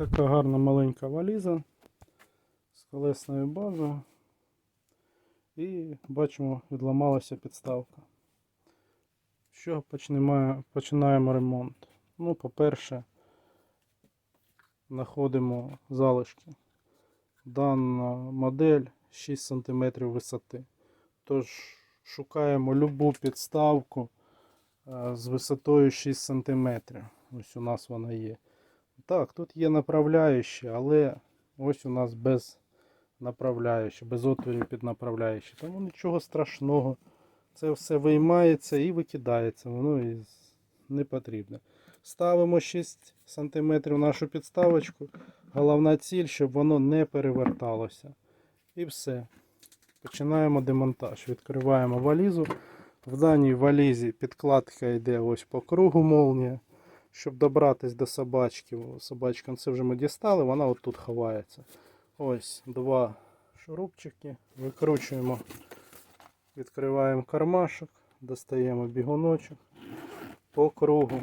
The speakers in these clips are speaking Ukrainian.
така гарна маленька валіза з колесною базою. І бачимо, відламалася підставка. Що починаємо ремонт? Ну, по-перше, знаходимо залишки. Дана модель 6 см висоти. Тож шукаємо любу підставку е, з висотою 6 см. Ось у нас вона є. Так, тут є направляючі, але ось у нас без направляючі, без отворів під направляючі. Тому нічого страшного. Це все виймається і викидається. Воно і не потрібно. Ставимо 6 см нашу підставочку. Головна ціль, щоб воно не переверталося. І все. Починаємо демонтаж. Відкриваємо валізу. В даній валізі підкладка йде ось по кругу молнія. Щоб добратись до собачки. Собачка це вже ми дістали, вона отут ховається. Ось два шурупчики. Викручуємо, відкриваємо кармашок, достаємо бігуночок по кругу.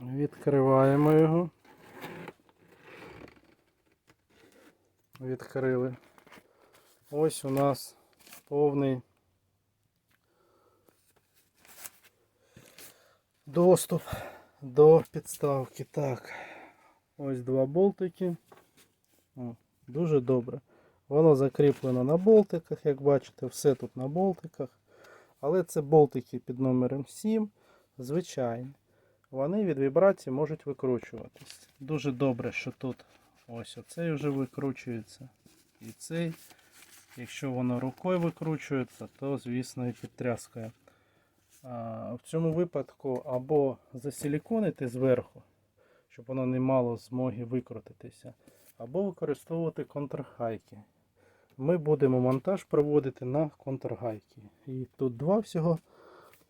Відкриваємо його. Відкрили. Ось у нас повний доступ до підставки. Так. Ось два болтики. О, дуже добре. Воно закріплено на болтиках, як бачите, все тут на болтиках. Але це болтики під номером 7. Звичайні. Вони від вібрації можуть викручуватись. Дуже добре, що тут ось оцей вже викручується. І цей. Якщо воно рукою викручується, то звісно і підтряскає. В цьому випадку або засиліконити зверху, щоб воно не мало змоги викрутитися, або використовувати контргайки. Ми будемо монтаж проводити на контргайки. І тут два всього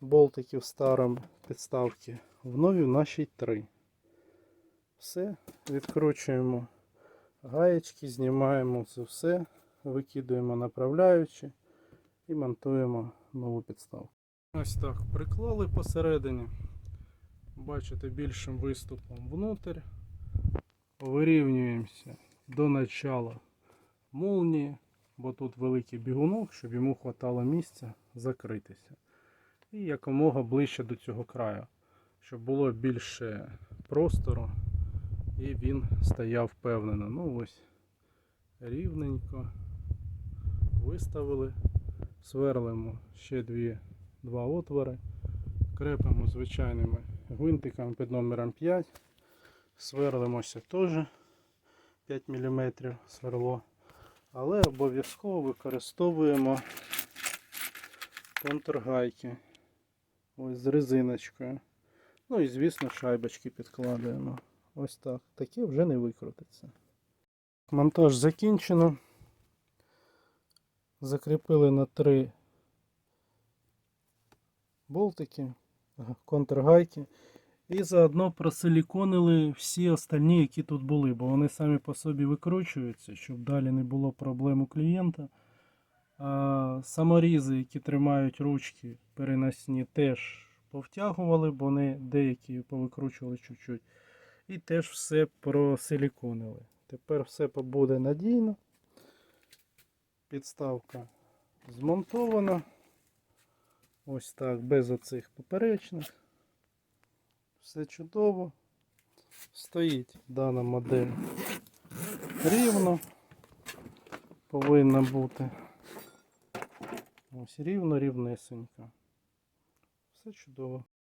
болтики в старому підставці, в новій нашій три. Все, відкручуємо гаєчки, знімаємо це все, викидуємо направляючи і монтуємо нову підставку. Ось так приклали посередині. Бачите, більшим виступом внутрь. Вирівнюємося до начала молнії, бо тут великий бігунок, щоб йому хватало місця закритися. І якомога ближче до цього краю, щоб було більше простору і він стояв впевнено. Ну ось рівненько виставили, сверлимо ще дві, два отвори, крепимо звичайними гвинтиками під номером 5, сверлимося теж 5 мм сверло, але обов'язково використовуємо контргайки ось з резиночкою. Ну і звісно шайбочки підкладаємо. Ось так. Таке вже не викрутиться. Монтаж закінчено. Закріпили на три болтики, контргайки. І заодно просиліконили всі остальні, які тут були, бо вони самі по собі викручуються, щоб далі не було проблем у клієнта. А саморізи, які тримають ручки переносні, теж повтягували, бо вони деякі повикручували чуть-чуть. І теж все просиліконили. Тепер все побуде надійно. Підставка змонтована. Ось так, без оцих поперечних. Все чудово. Стоїть дана модель рівно. Повинна бути. Ось рівно-рівнесенька. Все чудово.